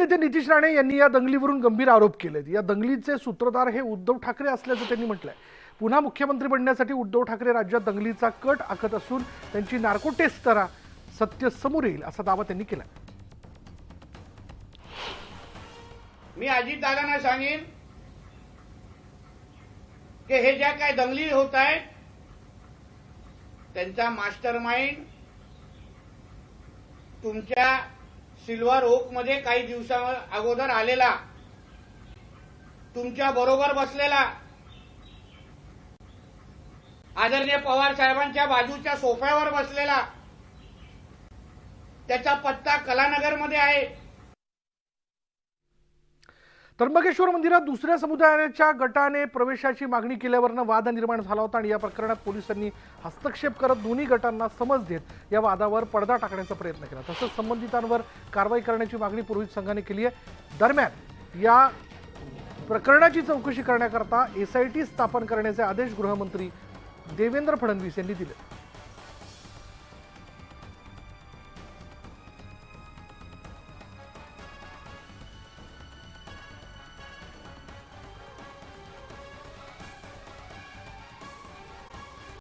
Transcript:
नेते नितीश राणे यांनी या दंगलीवरून गंभीर आरोप केलेत. या दंगलीचे सूत्रधार हे उद्धव ठाकरे असल्याचं त्यांनी म्हटलंय. पुन्हा मुख्यमंत्री बनण्यासाठी उद्धव ठाकरे राज्यात दंगलीचा कट आखत असून त्यांची नार्को टेस्ट करा सत्य समोर येईल असा दावा त्यांनी केला मी अजितदादांना सांगेन की हे ज्या काय दंगली होत आहेत त्यांचा मास्टर माइंड तुमच्या सिल्वर ओकमध्ये काही दिवसा अगोदर आलेला. तुमच्या बरोबर बसलेला. आदरणीय पवार साहेबांच्या बाजूच्या सोफ्यावर बसलेला. त्याचा पत्ता कलानगरमध्ये आहे. त्र्यंबकेश्वर मंदिरात दुसऱ्या समुदायाच्या गटाने प्रवेशाची मागणी केल्यावरनं वाद निर्माण झाला होता आणि या प्रकरणात पोलिसांनी हस्तक्षेप करत दोन्ही गटांना समज देत या वादावर पडदा टाकण्याचा प्रयत्न केला. तसंच संबंधितांवर कारवाई करण्याची मागणी पुरोहित संघाने केली आहे. दरम्यान या प्रकरणाची चौकशी करण्याकरता एसआयटी स्थापन करण्याचे आदेश गृहमंत्री देवेंद्र फडणवीस यांनी दिले.